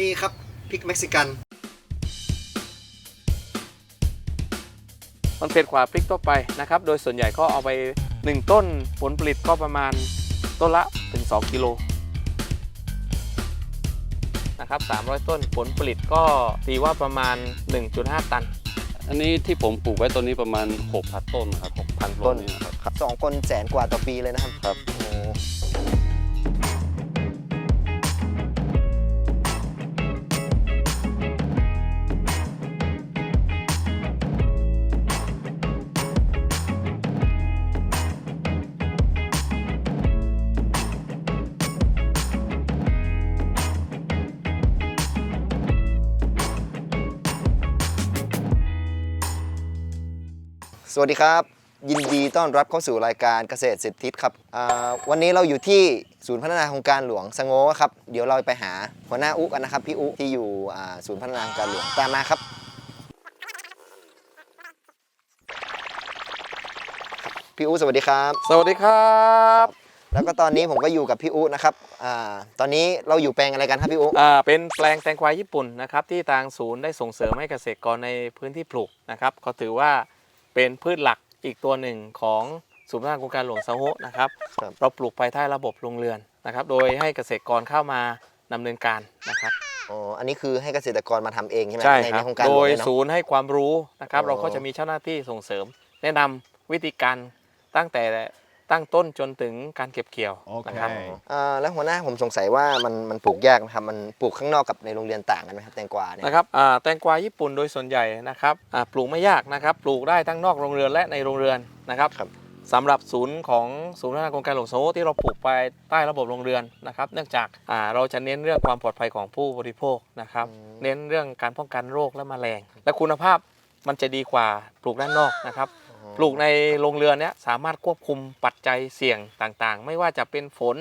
นี่ครับพริกเม็กซิกัน มันเผ็ดกว่าพริกทั่วไปนะครับ โดยส่วนใหญ่ก็เอาไป 1 ต้นผลผลิตก็ประมาณต้นละถึง 2 กิโลนะครับ 300 ต้นผลผลิตก็ตีว่าประมาณ 1.5 ตัน อันนี้ที่ผมปลูกไว้ต้นนี้ประมาณ6,000ต้นครับ6,000ต้นนะครับสองคนแสนกว่าต่อปีเลยนะครับ ครับ สวัสดีครับ ยินดีต้อนรับเข้าสู่รายการเกษตรสิทธิครับอ่าวันนี้เราอยู่ที่ศูนย์พัฒนาโครงการหลวงสงโงครับเดี๋ยวเราไปหาหัวหน้าอุกันนะครับพี่อุที่อยู่อ่าศูนย์พัฒนาโครงการหลวงตามมาครับ พี่อุสวัสดีครับ สวัสดีครับ แล้วก็ตอนนี้ผมก็อยู่กับพี่อุนะครับอ่าตอนนี้เราอยู่แปลงอะไรกันครับพี่อุอ่าเป็นแปลงแตงกวาญี่ปุ่นนะครับที่ทางศูนย์ได้ส่งเสริมให้เกษตรกรในพื้นที่ปลูกนะครับก็ถือว่า เป็นพืชหลักอีกตัวหนึ่งของศูนย์พัฒนาโครงการหลวงสาโฮนะครับ ครับ เราปลูกภายใต้ระบบโรงเรือนนะครับ โดยให้เกษตรกรเข้ามาดำเนินการนะครับ อ๋อ อันนี้คือให้เกษตรกรมาทำเองใช่ไหมใช่ในครัในบโครงการหโดลวงยเนี่ยเนาะ ศูนย์ให้ความรู้นะครับ อ๋อ เราก็จะมีเจ้าหน้าที่ส่งเสริม แนะนำวิธีการตั้งแต่ ตั้งต้นจนถึงการเก็บเกี่ยวนะครับ อ่าแล้วหัวหน้าผมสงสัยว่ามันมันปลูกยากนะครับ มันปลูกข้างนอกกับในโรงเรียนต่างกันไหมครับแตงกวาเนี่ยนะครับอ่าแตงกวาญี่ปุ่นโดยส่วนใหญ่นะครับอ่าปลูกไม่ยากนะครับ ปลูกได้ทั้งนอกโรงเรือนและในโรงเรือนนะครับครับ สำหรับศูนย์ของศูนย์พัฒนาโครงการหลวงโซที่เราปลูกไปใต้ระบบโรงเรือนนะครับ เนื่องจากอ่าเราจะเน้นเรื่องความปลอดภัยของผู้บริโภคนะครับเน้นเรื่องการป้องกันโรคและแมลง และคุณภาพมันจะดีกว่าปลูกด้านนอกนะครับ ปลูกในโรงเรือนเนี้ยสามารถควบคุมปัจจัยเสี่ยงต่างๆ ไม่ว่าจะเป็นฝน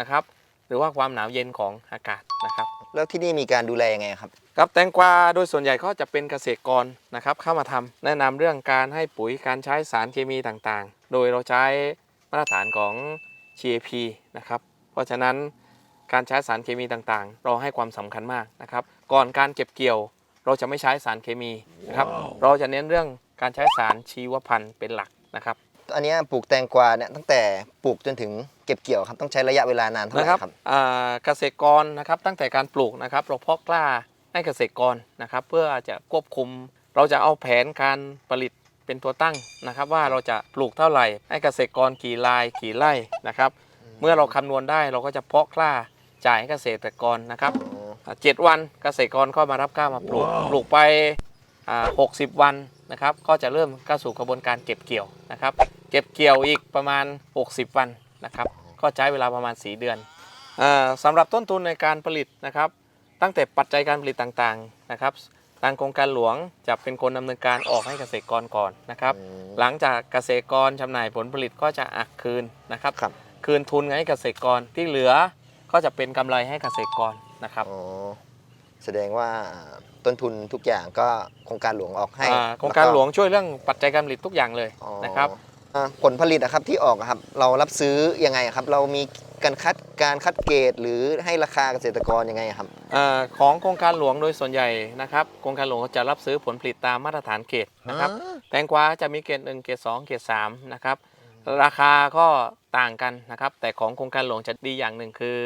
นะครับ หรือว่าความหนาวเย็นของอากาศนะครับ แล้วที่นี่มีการดูแลยังไงครับครับแตงกวาโดยส่วนใหญ่ก็จะเป็นเกษตรกรนะครับ เข้ามาทำแนะนำเรื่องการให้ปุ๋ยการใช้สารเคมีต่างๆ โดยเราใช้มาตรฐานของ GAP นะครับ เพราะฉะนั้นการใช้สารเคมีต่างๆ เราให้ความสำคัญมากนะครับ ก่อนการเก็บเกี่ยว เราจะไม่ใช้สารเคมีนะครับ เราจะเน้นเรื่อง การใช้สารชีวพันธุ์เป็นหลักนะครับ อันเนี้ยปลูกแตงกวาเนี่ยตั้งแต่ปลูกจนถึงเก็บเกี่ยวครับต้องใช้ระยะเวลานานเท่าไหร่นะครับครับอ่าเกษตรกรนะครับตั้งแต่การปลูกนะครับเราเพาะกล้าให้เกษตรกรนะครับ เพื่อจะควบคุม เราจะเอาแผนการผลิตเป็นตัวตั้งนะครับ ว่าเราจะปลูกเท่าไหร่ ให้เกษตรกรกี่ลายกี่ไร่นะครับ เมื่อเราคำนวณได้เราก็จะเพาะกล้าจ่ายให้เกษตรกรนะครับอ๋ออ่าเจ็ดวันเกษตรกรก็มารับกล้ามาปลูก ปลูกไปหกสิบวัน นะครับ ก็จะเริ่มเข้าสู่กระบวนการเก็บเกี่ยวนะครับ เก็บเกี่ยวอีกประมาณ 60 วันนะครับ ก็ใช้เวลาประมาณ 4 เดือนอาสำหรับต้นทุนในการผลิตนะครับ ตั้งแต่ปัจจัยการผลิตต่างๆนะครับทางโครงการหลวงจะเป็นคนดำเนินการออกให้เกษตรกรก่อนนะครับอืมหลังจากเกษตรกรจำหน่ายผลผลิตก็จะอักคืนนะครับครับคืนทุนให้เกษตรกรที่เหลือก็จะเป็นกำไรให้เกษตรกรนะครับอ๋อ แสดงว่าต้นทุนทุกอย่างก็โครงการหลวงออกให้อ่าโครงการหลวงช่วยเรื่องปัจจัยการผลิตทุกอย่างเลยอ๋อนะครับ อ่าผลผลิตนะครับที่ออกอะครับ เรารับซื้อยังไงครับ เรามีการคัดการคัดเกรดหรือให้ราคาเกษตรกรยังไงครับ อาของโครงการหลวงโดยส่วนใหญ่นะครับโครงการหลวงจะรับซื้อผลผลิตตามมาตรฐานเกรดนะครับแตงกวาจะมีเกรด1เกรด2เกรด3นะครับราคาก็ต่างกันนะครับแต่ของโครงการหลวงจะดีอย่างหนึ่งคือ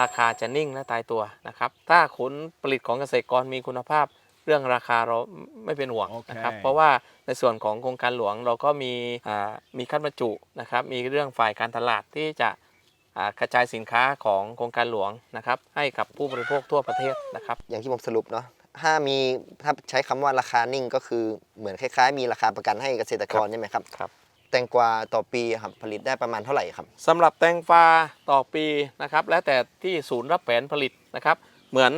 ราคาจะนิ่งและตายตัวนะครับ ถ้าผลผลิตของเกษตรกรมีคุณภาพเรื่องราคาเราไม่เป็นห่วงนะครับโอเคเพราะว่าในส่วนของโครงการหลวงเราก็มีอ่ามีขั้นบรรจุนะครับ มีเรื่องฝ่ายการตลาดที่จะอ่ากระจายสินค้าของโครงการหลวงนะครับ ให้กับผู้บริโภคทั่วประเทศนะครับ อย่างที่ผมสรุปเนาะถ้ามีถ้าใช้คำว่าราคานิ่งก็คือเหมือนคล้ายๆ มีราคาประกันให้เกษตรกรครับใช่ไหมครับครับ แตงกวาต่อปีครับผลิตได้ประมาณเท่าไหร่ครับสำหรับแตงฟาต่อปีนะครับ และแต่ที่ศูนย์รับแผนผลิตนะครับ เหมือน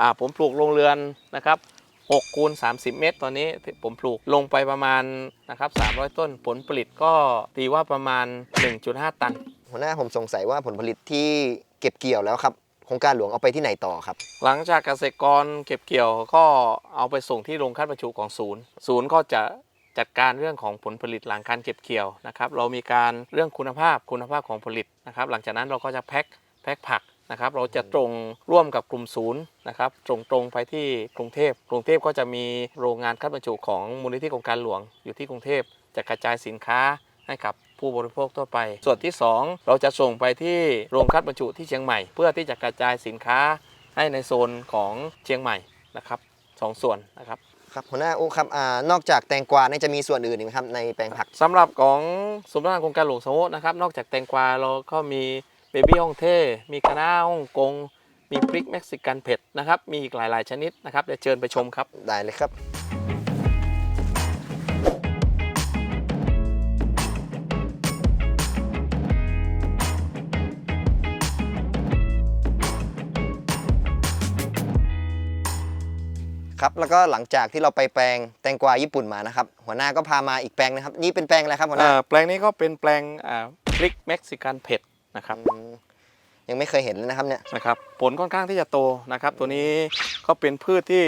อาผมปลูกโรงเรือนนะครับ6คูณ30 เมตร ตอนนี้ที่ผมปลูกลงไปประมาณนะครับ300 ต้นผลผลิตก็ตีว่าประมาณ 1.5 ตัน หัวหน้าผมสงสัยว่าผลผลิตที่เก็บเกี่ยวแล้วครับโครงการหลวงเอาไปที่ไหนต่อครับ หลังจากเกษตรกรเก็บเกี่ยวก็เอาไปส่งที่โรงคัดบรรจุของศูนย์ ศูนย์ก็จะ จัดการเรื่องของผลผลิตหลังการเก็บเกี่ยวนะครับ เรามีการเรื่องคุณภาพคุณภาพของผลิตนะครับ หลังจากนั้นเราก็จะแพ็คแพ็คผักนะครับ เราจะตรงร่วมกับกลุ่มศูนย์นะครับตรงตรงไปที่กรุงเทพกรุงเทพก็จะมีโรงงานคัดบรรจุของมูลนิธิโครงการหลวงอยู่ที่กรุงเทพจะกระจายสินค้าให้กับผู้บริโภคทั่วไป ส่วนที่ 2 เราจะส่งไปที่โรงคัดบรรจุที่เชียงใหม่ เพื่อที่จะกระจายสินค้าให้ในโซนของเชียงใหม่นะครับสองส่วนนะครับ ครับหัวหน้าอุ๊ครับอ่านอกจากแตงกวาเนี่ยจะมีส่วนอื่นอีกไหมครับในแปลงผักสำหรับของสมนักงานโครงการหลวงสมโภชนะครับ นอกจากแตงกวาเราก็มีเบบี้ฮ่องเต้มีคะน้าฮ่องกง มีพริกเม็กซิกันเผ็ดนะครับ มีอีกหลายๆชนิดนะครับเดี๋ยวเชิญไปชมครับ ได้เลยครับ ครับแล้วก็หลังจากที่เราไปแปลงแตงกวาญี่ปุ่นมานะครับ หัวหน้าก็พามาอีกแปลงนะครับ นี่เป็นแปลงอะไรครับหัวหน้า อ่าแปลงนี้ก็เป็นแปลงอ่าพริกเม็กซิกันเผ็ดนะครับอืมยังไม่เคยเห็นเลยนะครับเนี่ย นะครับผลค่อนข้างที่จะโตนะครับ ตัวนี้ก็เป็นพืชที่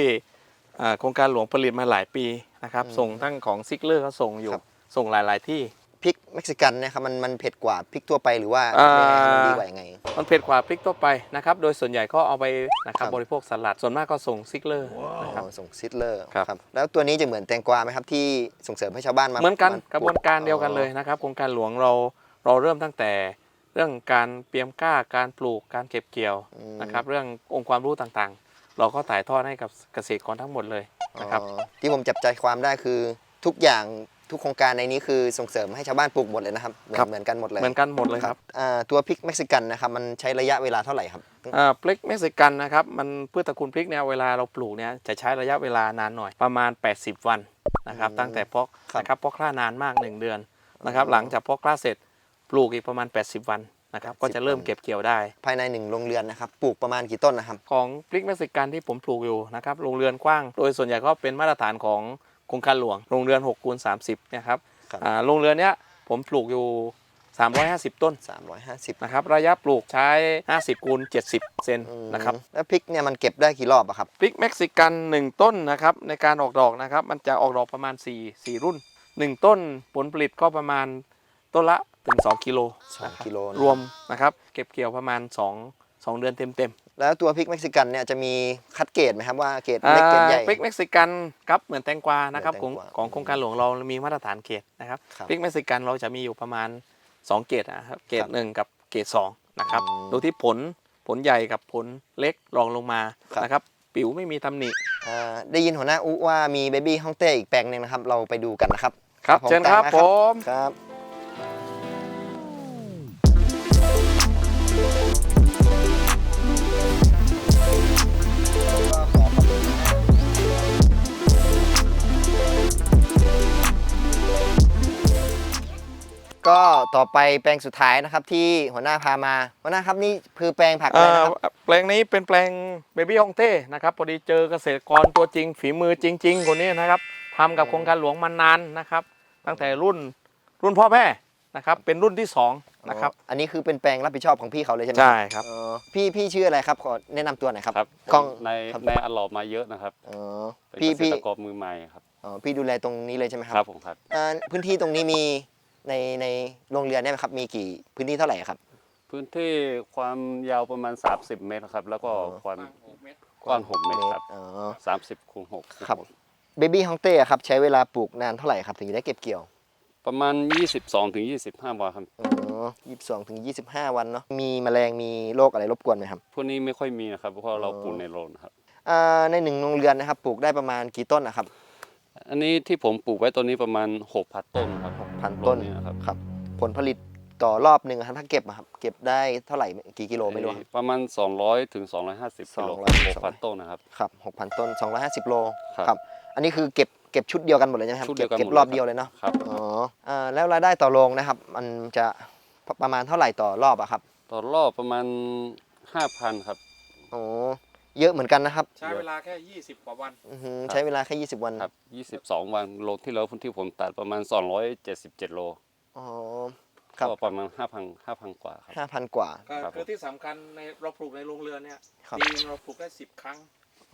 อ่าโครงการหลวงผลิตมาหลายปีนะครับส่งทั้งของซิกเลอร์ก็ส่งอยู่ส่งหลาย ๆ ที่พริกเม็กซิกันเนะครับมันมันเผ็ดกว่าพริกทั่วไปหรือว่าอ่า มันดีกว่ายังไง มันเผ็ดกว่าพริกทั่วไปนะครับ โดยส่วนใหญ่ก็เอาไปนะครับครับ บริโภคสลัด ส่วนมากก็ส่งซิกเลอร์นะครับอ๋อส่งซิดเลอร์ครับ แล้วตัวนี้จะเหมือนแตงกวาไหมครับที่ส่งเสริมให้ชาวบ้านมาเหมือนกันากระบวนการเดียวกันเลยนะครับโครงการหลวงเราเราเริ่มตั้งแต่ เรื่องการเตรียมกล้าการปลูกการเก็บเกี่ยวอืมนะครับ เรื่ององค์ความรู้ต่างๆ เราก็ถ่ายทอดให้กับเกษตรกรทั้งหมดเลยนะครับ อ๋อที่ผมจับใจความได้คือทุกอย่าง ทุกโครงการในนี้คือส่งเสริมให้ชาวบ้านปลูกหมดเลยนะครับเหมือนครับ เหมือนกันหมดเลยเหมือนกันหมดเลยครับ อ่าตัวพริกเม็กซิกันนะครับมันใช้ระยะเวลาเท่าไหร่ครับ อ่าพริกเม็กซิกันนะครับมันพืชตระกูลพริกเนี่ยเวลาเราปลูกเนี่ยจะใช้ระยะเวลานานหน่อยประมาณ 80 วันนะครับอืมตั้งแต่เพาะครับนะครับเพาะกล้านานมาก 1 เดือนนะครับอ๋อหลังจากเพาะกล้าเสร็จปลูกอีกประมาณ 80 วันนะครับก็จะเริ่มวัน เก็บเกี่ยวได้ ภายในหนึ่งโรงเรือนนะครับปลูกประมาณกี่ต้นนะครับ ของพริกเม็กซิกันที่ผมปลูกอยู่นะครับโรงเรือนกว้าง โดยส่วนใหญ่ก็เป็นมาตรฐานของ โครงการหลวงโรงเรือน6คูณ30เนี่ยครับครับ อ่าโรงเรือนเนี้ยผมปลูกอยู่ 350 ต้น350นะครับระยะปลูกใช้ 50คูณ70 เซนอืมนะครับแล้วพริกเนี่ยมันเก็บได้กี่รอบอะครับพริกเม็กซิกัน 1 ต้นนะครับในการออกดอกนะครับมันจะออกดอกประมาณ 4 4 รุ่น 1 ต้นผลผลิตก็ประมาณต้นละถึง 2 กิโลสองนะครับกิโลนะรวมนะครับเก็บเกี่ยวประมาณ 2 2 เดือนเต็มๆ แล้วตัวพริกเม็กซิกันเนี่ยจะมีคัดเกรดไหมครับว่าเกรดอ่าเล็กเกรดใหญ่พริกเม็กซิกันครับเหมือนแตงกวานะครับเหขมือองนแตงกวาของโครงการหลวงเรามีมาตรฐานเกรดนะครับครับพริกเม็กซิกันเราจะมีอยู่ประมาณ 2 เกรดนะครับเกรดครับหนึ่งกับเกรดสองนะครับอืมดูที่ผลผลใหญ่กับผลเล็กรองลงมาครับนะครับผิวไม่มีตำหนิอ่าได้ยินหัวหน้าอุว่ามีเบบี้ฮ่องเต้อีกแปลงหนึ่งนะครับ เราไปดูกันนะครับ ครับผมเชิญครับตามผนะมครับ ต่อไปแปลงสุดท้ายนะครับที่หัวหน้าพามาหัวหน้าครับนี่คือแปลงผักอะไรนะครับอ่าแปลงนี้เป็นแปลงเบบี้ฮองเต้นะครับพอดีเจอเกษตรกรตัวจริง ฝีมือจริง ๆ คนนี้นะครับทำกับโครงการหลวงมานานนะครับ ตั้งแต่รุ่นรุ่นพ่อแม่นะครับเป็นรุ่นที่สองนะครับอ๋ออันนี้คือเป็นแปลงรับผิดชอบของพี่เขาเลยใช่ไหมใช่ครับอ๋อพี่พี่ชื่ออะไรครับขอแนะนำตัวหน่อยครับครับกล้องในครับในอัลลอมาเยอะนะครับอ๋อเป็นพี่เกษพี่ตรกรมือใหม่ครับอ๋อพี่ดูแลตรงนี้เลยใช่ไหมคครัรับผมครับอ่าพื้นที่ตรงนี้มี ในในโรงเรือนเนี่ยครับมีกี่พื้นที่เท่าไหร่ครับ พื้นที่ความยาวประมาณ 30 เมตรครับ แล้วก็อ๋อความกว้าง6เมตรครับอ๋อ30คูณ6ครับ เบบี้ฮองเต้ครับใช้เวลาปลูกนานเท่าไหร่ครับถึงจะได้เก็บเกี่ยวประมาณ 22ถึง25วันครับ อ๋อยี่สิบสองถึงยี่สิบห้าวันเนาะมีแมลงมีโรคอะไรรบกวนไหมครับพวกนี้ไม่ค่อยมีนะครับ เพราะเราอ๋อปลูกในโรงนะครับ อ่าในหนึ่งโรงเรือนนะครับปลูกได้ประมาณกี่ต้นนะครับ อันนี้ที่ผมปลูกไว้ตัวนี้ประมาณ 6,000 ต้นครับ พันต้นโรงนี้นะครับ ครับ ผลผลิตต่อรอบหนึ่งครับถ้าเก็บอะครับ เก็บได้เท่าไหร่กี่กิโลไม่รู้ครับ ประมาณ 200ถึง250กิโล200 6,000ต้นนะครับ ครับหกพันต้นสองร้อยห้าสิบโลครับ อันนี้คือเก็บเก็บชุดเดียวกันหมดเลยใช่ไหมครับชุดเดียวกันเก็บหมดรอบเลยครับเดียวเลยเนาะครับ อ๋ออ่าแล้วรายได้ต่อโรงนะครับ มันจะประมาณเท่าไหร่ต่อรอบอะครับ ต่อรอบประมาณ 5,000ครับ อ๋อ เยอะเหมือนกันนะครับ ใช้เวลาแค่ 20 กว่าวัน อื้อหือครับใช้เวลาแค่ 20 วันครับ 22 วันโลที่แล้วที่ผมตัดประมาณ 277 โล อ๋อ ครับ ก็ประมาณ 5,000 5,000 กว่าครับ ห้าพันกว่าครับคือที่สำคัญในเราปลูกในโรงเรือนเนี่ยครับ ปีนึงเราปลูกได้ 10 ครั้ง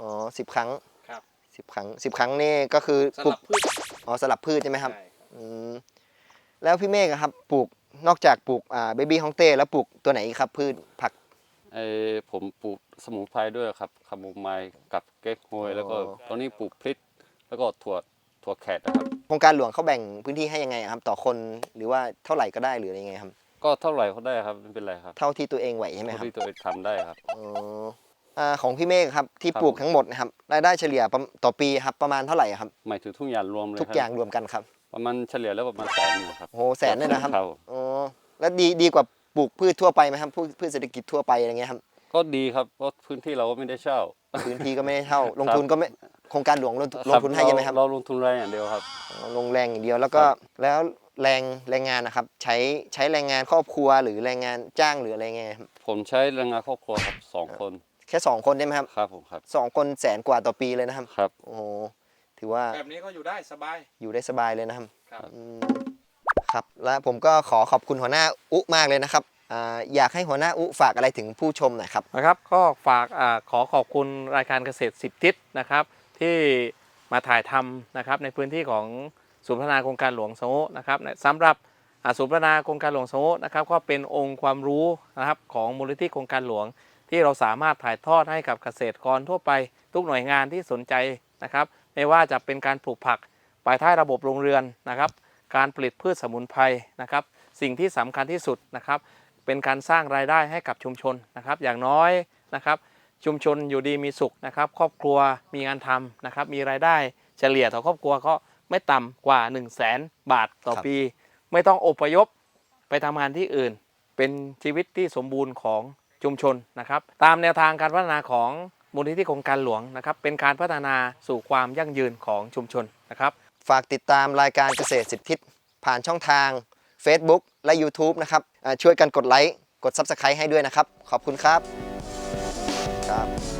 อ๋อสิบครั้งครับสิบครั้งสิบครั้งนี่ก็คือสปลูกลับพืชอ๋อสลับพืชใช่ไหมครับ ใช่อืมแล้วพี่เมฆอะครับปลูกนอกจากปลูกอ่าเบบี้ฮองเต้แล้วปลูกตัวไหนอีกครับพืชผัก ไอผมปลูกสมุนไพรด้วยครับคาโมไมล์กับเก๊กฮวย แล้วก็อ๋อตอนนี้ปลูกพริกแล้วก็ถั่วถั่วแขกนะครับ โครงการหลวงเขาแบ่งพื้นที่ให้ยังไงครับ ต่อคนหรือว่าเท่าไหร่ก็ได้หรืออะไรยังไงครับ ก็เท่าไหร่เขาได้ครับไม่เป็นไรครับเท่าที่ตัวเองไหวใช่ไหมคเท่ารับที่ตัวเองทำได้ครับ อ๋ออ่าของพี่เมฆครับที่ครับ ปลูกทั้งหมดนะครับรายได้เฉลี่ยประมาณต่อปีครับประมาณเท่าไหร่ครับ หมายถึงทุกอย่างรวมเลยทุกครับอย่างรวมกันครับประมาณเฉลี่ยแล้วประมาณแสนหนึงครับโอ้โหแสนเลยนะครับ ครับ อ๋อแล้วดีดีกว่า ปลูกพืชทั่วไปไหมครับพืชพืชเศรษฐกิจทั่วไปอะไรเงี้ยครับก็ดีครับเพราะพื้นที่เราก็ไม่ได้เช่า พื้นที่ก็ไม่ได้เท่า ลงทุนก็ไม่โครงการหลวงลงทุนลงทุนให้ใช่ไหมครับเราลงทุนแรงอย่างเดียวครับอ๋อลงแรงอย่างเดียวแล้วก็ครับแล้วแรงแรงงานนะครับ ใช้ใช้แรงงานครอบครัวหรือแรงงานจ้างหรืออะไรเงี้ยครับผมใช้แรงงานครอบครัวครับสองคน แค่สองคนได้ไหมครับครับผมครับสองคนแสนกว่าต่อปีเลยนะครับครับโอ้โหถือว่าแบบนี้ก็อยู่ได้สบายอยู่ได้สบายเลยนะครับครับอืม ครับ และผมก็ขอขอบคุณหัวหน้าอุมากเลยนะครับอยากให้หัวหน้าอุฝากอะไรถึงผู้ชมหน่อยครับนะครับ ก็ฝากอขอขอบคุณรายการเกษตร10ทิศนะครับ ที่มาถ่ายทำนะครับในพื้นที่ของศูนย์พัฒนาโครงการหลวงสงนะครับสำหรับศูนย์พัฒนาโครงการหลวงสงโงนะครับก็เป็นองค์ความรู้นะครับของมูลนิธิโครงการหลวง ที่เราสามารถถ่ายทอดให้กับเกษตรกรทั่วไป ทุกหน่วยงานที่สนใจนะครับ ไม่ว่าจะเป็นการปลูกผักภายใต้ระบบโรงเรือนนะครับ การผลิตพืชสมุนไพรนะครับ สิ่งที่สำคัญที่สุดนะครับ เป็นการสร้างรายได้ให้กับชุมชนนะครับ อย่างน้อยนะครับ ชุมชนอยู่ดีมีสุขนะครับ ครอบครัวมีงานทำนะครับ มีรายได้เฉลี่ยต่อครอบครัวก็ไม่ต่ำกว่า 1 0 0 0 0แสนบาทต่อครับปี ไม่ต้องอพยพไปทำงานที่อื่น เป็นชีวิตที่สมบูรณ์ของชุมชนนะครับ ตามแนวทางการพัฒนาของมูลนิธิโครงการหลวงนะครับ เป็นการพัฒนาสู่ความยั่งยืนของชุมชนนะครับ ฝากติดตามรายการเกษตรสิบทิศผ่านช่องทาง Facebook และ YouTube นะครับช่วยกันกดไลค์ กด Subscribe ให้ด้วยนะครับ ขอบคุณครับครับ